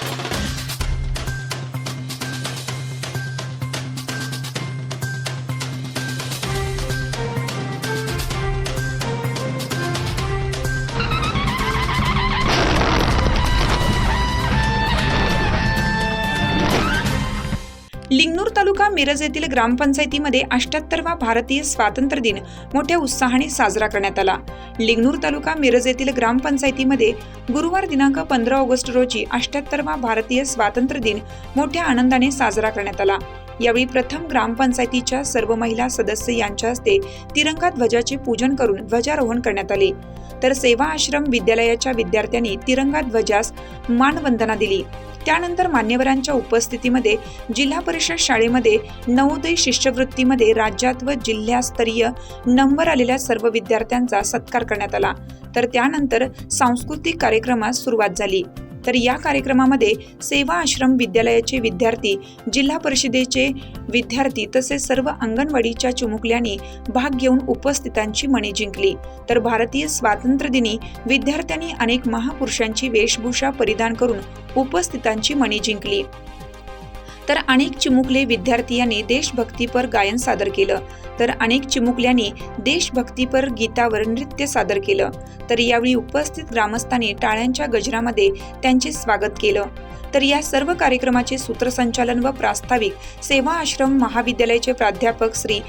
Thank you. Lingnur तालुका मिरज येथील ग्रामपंचायतीमध्ये अष्ट्याहत्तरवा भारतीय स्वातंत्र्य दिन मोठ्या उत्साहाने साजरा करण्यात आला. लिंगनूर तालुका मिरज येथील ग्रामपंचायतीमध्ये गुरुवार दिनांक पंधरा ऑगस्ट रोजी अष्ट्याहत्तरवा भारतीय स्वातंत्र्य दिन मोठ्या आनंदाने साजरा करण्यात आला. यावेळी प्रथम ग्रामपंचायतीच्या सर्व महिला सदस्य यांच्या हस्ते तिरंगा ध्वजाचे पूजन करून ध्वजारोहण करण्यात आले. तर सेवा आश्रम विद्यालयाच्या विद्यार्थ्यांनी तिरंगा ध्वजास मानवंदना दिली. त्यानंतर मान्यवरांच्या उपस्थितीमध्ये जिल्हा परिषद शाळेमध्ये नवोदय शिष्यवृत्तीमध्ये राज्यात व जिल्हास्तरीय नंबर आलेल्या सर्व विद्यार्थ्यांचा सत्कार करण्यात आला. तर त्यानंतर सांस्कृतिक कार्यक्रमास सुरुवात झाली. तर या कार्यक्रमामध्ये सेवा आश्रम विद्यालयाचे विद्यार्थी जिल्हा परिषदेचे विद्यार्थी तसेच सर्व अंगणवाडीच्या चिमुकल्यांनी भाग घेऊन उपस्थितांची मने जिंकली. तर भारतीय स्वातंत्र्य दिनी विद्यार्थ्यांनी अनेक महापुरुषांची वेशभूषा परिधान करून उपस्थितांची मने जिंकली. तर अनेक चिमुकले विद्यार्थी यांनी देशभक्तीपर गायन सादर केलं. तर अनेक चिमुकल्यांनी देशभक्तीपर गीतावर नृत्य सादर केलं. तर यावेळी उपस्थित ग्रामस्थांनी टाळ्यांच्या गजरामध्ये त्यांचे स्वागत केलं. तर या सर्व कार्यक्रमाचे सूत्रसंचालन व प्रास्ताविक सेवा आश्रम महाविद्यालयाचे प्राध्यापक श्री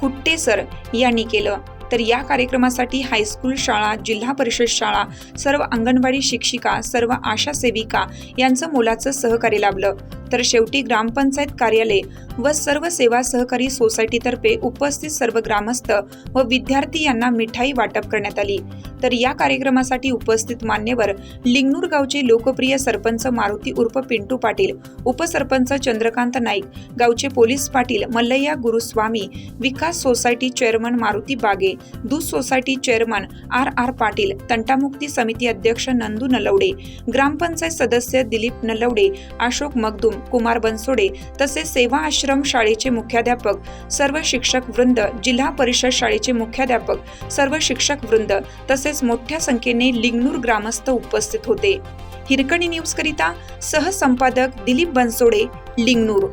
कुट्टे सर यांनी केलं. तर या कार्यक्रमासाठी हायस्कूल शाळा जिल्हा परिषद शाळा सर्व अंगणवाडी शिक्षिका सर्व आशा सेविका यांचं मोलाचं सहकार्य लाभलं. तर शेवटी ग्रामपंचायत कार्यालय व सर्व सेवा सहकारी सोसायटीतर्फे उपस्थित सर्व ग्रामस्थ व विद्यार्थी यांना मिठाई वाटप करण्यात आली. तर या कार्यक्रमासाठी उपस्थित मान्यवर लिंगनूर गावचे लोकप्रिय सरपंच मारुती उर्फ पिंटू पाटील उपसरपंच चंद्रकांत नाईक गावचे police Patil Mallayya Guruswami Vikas society chairman Maruti Bage दूध society chairman R R Patil तंटामुक्ती समिती अध्यक्ष नंदू नलवडे ग्रामपंचायत सदस्य दिलीप नलवडे अशोक मगदुम कुमार बनसोडे तसेच सेवा आश्रम शाळेचे मुख्याध्यापक सर्व शिक्षक वृंद जिल्हा परिषद शाळेचे मुख्याध्यापक सर्व शिक्षक वृंद तसेच मोठ्या संख्येने लिंगनूर ग्रामस्थ उपस्थित होते. हिरकणी न्यूज करिता सहसंपादक दिलीप बनसोडे लिंगनूर.